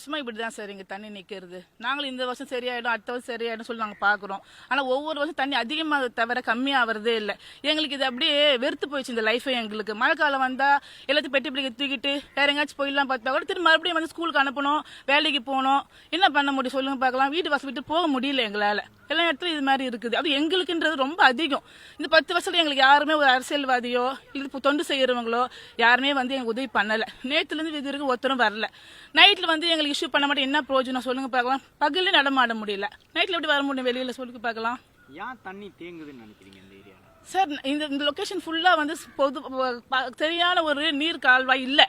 வருஷமா இப்படி தான் சார் இங்கே தண்ணி நிற்கிறது நாங்களும் இந்த வருஷம் சரியாயிடும் அடுத்த வருஷம் சரியாயிடும் சொல்லி நாங்கள் பார்க்குறோம் ஆனால் ஒவ்வொரு வருஷம் தண்ணி அதிகமாக தவிர கம்மியாகிறதே இல்லை. எங்களுக்கு இது அப்படியே வெறுத்து போயிடுச்சு இந்த லைஃபே எங்களுக்கு. மழை காலம் வந்தால் எல்லாத்தையும் பெட்டி பிடிக்க தூக்கிட்டு வேற எங்கேயாச்சும் போயிடலாம் பார்த்தா கூட திரும்ப மறுபடியும் வந்து ஸ்கூலுக்கு அனுப்பணும் வேலைக்கு போகணும். என்ன பண்ண முடியும் சொல்லுங்க பார்க்கலாம். வீட்டு வாசல் விட்டு போக முடியல எங்களால். எல்லா இடத்துலையும் இது மாதிரி இருக்குது. அது எங்களுக்குன்றது ரொம்ப அதிகம். இந்த பத்து வருஷத்துல எங்களுக்கு யாருமே ஒரு அரசியல்வாதியோ இல்லை தொண்டு செய்யறவங்களோ யாருமே வந்து எங்களுக்கு உதவி பண்ணல. நேத்துலேருந்து இது வரைக்கும் ஒருத்தரும் வரல. நைட்ல வந்து எங்களுக்கு இஷ்யூ பண்ண மாட்டேன். என்ன பிரயோஜனம் சொல்லுங்க பார்க்கலாம். பகல்ல நடமாட முடியல. நைட்ல எப்படி வர முடியும் வெளியில சொல்லுங்க பார்க்கலாம். ஏன் தண்ணி தேங்குதுன்னு நினைக்கிறீங்க இந்த ஏரியாவில் சார் இந்த இந்த லொக்கேஷன் ஃபுல்லா வந்து பொது சரியான ஒரு நீர் கால்வாய் இல்லை.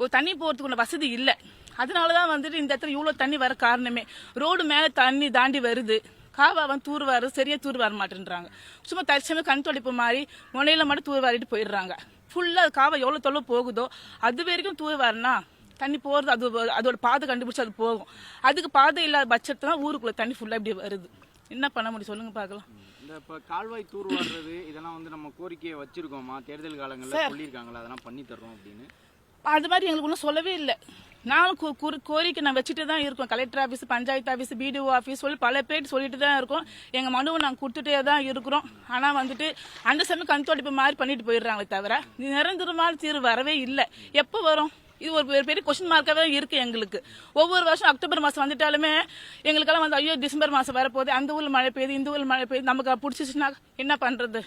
ஒரு தண்ணி போகிறதுக்குள்ள வசதி இல்லை. அதனால தான் வந்துட்டு இந்த இடத்துல இவ்வளோ தண்ணி வர காரணமே. ரோடு மேலே தண்ணி தாண்டி வருது. காவா வந்து தூர்வாரு சரியா தூர் வர மாட்டேன்றாங்க. சும்மா தற்சமயம் கண் தொடைப்பு மாதிரி முனையில மட்டும் தூர் வாரிட்டு போயிடுறாங்க ஃபுல்லாக காவா எவ்வளோ தொலைவு போகுதோ அது வரைக்கும் தூர் வரனா தண்ணி போகிறது அது அதோட பாதை கண்டுபிடிச்சு அது போகும். அதுக்கு பாதை இல்லாத பட்சத்துல தான் ஊருக்குள்ள தண்ணி ஃபுல்லாக இப்படி வருது. என்ன பண்ண முடியும் சொல்லுங்க பார்க்கலாம். இந்த இப்போ கால்வாய் தூர் வர்றது இதெல்லாம் வந்து நம்ம கோரிக்கையை வச்சிருக்கோமா? தேர்தல் காலங்களில் சொல்லியிருக்காங்களா? அதெல்லாம் பண்ணி தர்றோம் அப்படின்னு. அது மாதிரி எங்களுக்கு ஒன்றும் சொல்லவே இல்லை. நானும் கு- கோரிக்கை நான் வச்சுட்டு தான் இருக்கோம். Collector office panchayat office BDO office சொல்லி பல பேர் சொல்லிட்டு தான் இருக்கோம். எங்கள் மனுவை நாங்கள் கொடுத்துட்டே தான் இருக்கிறோம். ஆனால் வந்துட்டு அந்த சமயம் கண் துடைப்பு மாதிரி பண்ணிட்டு போயிடுறாங்களே தவிர நிரந்தரமான தீர்வு வரவே இல்லை. எப்போ வரும்? இது ஒரு பெரிய- பெரிய கொஸ்டின் மார்க்காகவே இருக்குது எங்களுக்கு. ஒவ்வொரு வருஷம் அக்டோபர் மாதம் வந்துட்டாலுமே எங்களுக்கெல்லாம் வந்து ஐயோ டிசம்பர் மாதம் வரப்போகுது. அந்த ஊரில் மழை பெய்யுது இந்த ஊரில் மழை பெய்யுது. நமக்கு பிடிச்சிச்சுன்னா என்ன பண்ணுறது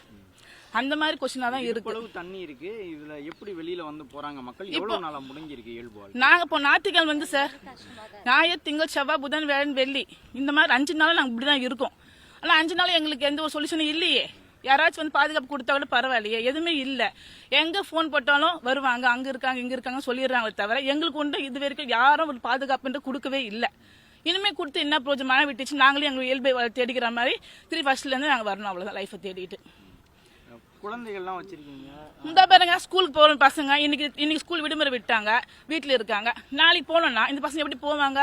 அந்த மாதிரி கொஸ்டினாக தான் இருக்கு. தண்ணி இருக்கு. இதுல எப்படி வெளியில வந்து போறாங்க மக்கள்? எவ்வளவு நாளா முடங்கியிருக்கு இயல்பு? நாங்க இப்போ ஞாயிற்றுக்கிழமை வந்து சார் ஞாயிறு திங்கள் செவ்வாய் புதன் வேழன் வெள்ளி இந்த மாதிரி அஞ்சு நாள் நாங்கள் இப்படி தான் இருக்கோம். ஆனால் அஞ்சு நாள் எங்களுக்கு எந்த ஒரு சொல்யூஷனும் இல்லையே. யாராச்சும் வந்து பாதுகாப்பு கொடுத்தா கூட பரவாயில்லையே. எதுவுமே இல்லை. எங்க ஃபோன் போட்டாலும் வருவாங்க அங்க இருக்காங்க இங்க இருக்காங்க சொல்லிடுறாங்களே தவிர எங்களுக்கு உண்டு இது வரைக்கும் யாரும் ஒரு பாதுகாப்புன்ட்டு கொடுக்கவே இல்லை. இனிமே கொடுத்து என்ன ப்ரோஜனம் மழை விட்டுச்சு? நாங்களே எங்களுக்கு இயல்பை தேடிக்கிற மாதிரி திருப்பி ஃபர்ஸ்ட்ல இருந்து நாங்கள் வரணும் அவ்வளோதான் லைஃப்பை தேடிட்டு. குழந்தைகள்லாம் வச்சிருக்கீங்க. இந்த பாருங்க ஸ்கூலுக்கு போகிற பசங்க இன்னைக்கு இன்னைக்கு ஸ்கூல் விடுமுறை விட்டாங்க வீட்டில் இருக்காங்க. நாளைக்கு போனோம்னா இந்த பசங்க எப்படி போவாங்க?